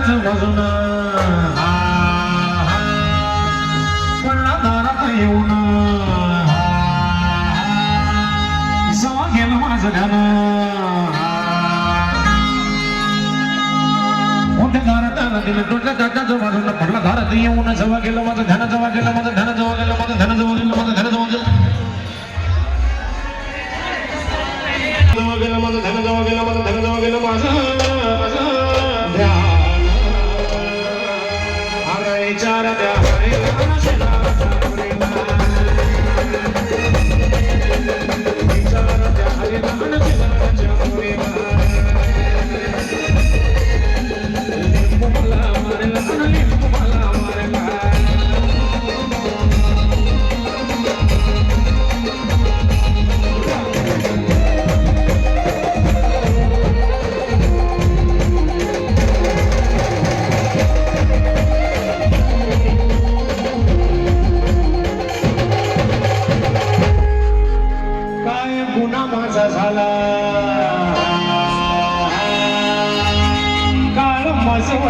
दाराच वजून कोणा दारात येऊन जवा गेलं माझं गाणं कोणत्या दारात आला दिलं? तुटल्या दाटाचं वाजून येऊन जवा गेलं माझं धन जवा गेलं माझं धन जवा गेलं माझं धन जवळ गेलं माझं धन जवळ गेलं. माझं धन गेलं माझं धन जवळ गेलं माझं Sarada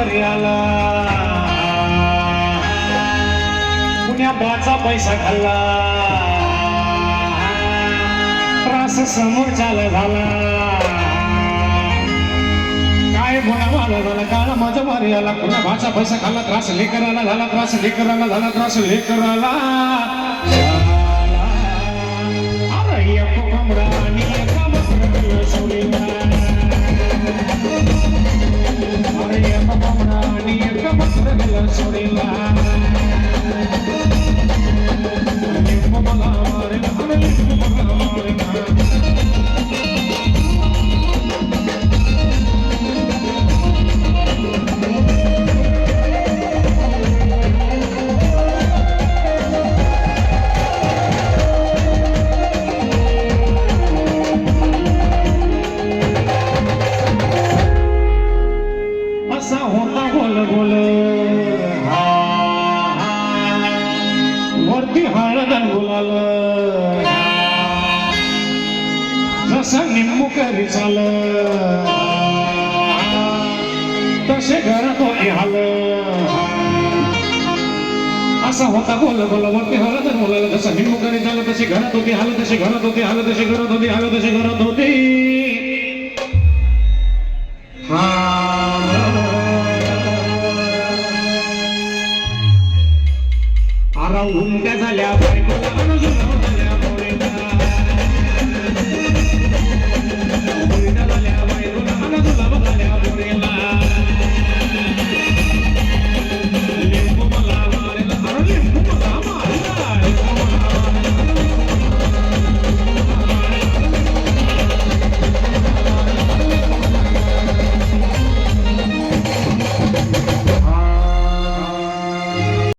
माझवर पुण्या बाचा पैसा खाल्ला. त्रास समोरच्याला झाला काय गुन्हा मला झाला? काळ माझा वारी आला पुण्या बाचा पैसा खाल्ला त्रास लेकराला झाला त्रास लेकराला झाला त्रास लेकराला. love, sorry, love. ती हळद आणि गुलाल. जसं निंबू करी चाल तसे घरात होते हाल. असा होता बोल बोल हळद आणि गुलाल. जसं निंबू करी चाल तशी घरात होती हाल तशी घरात होती हाल तशी घरात होती हाल तशी घरात होती आरा घुमते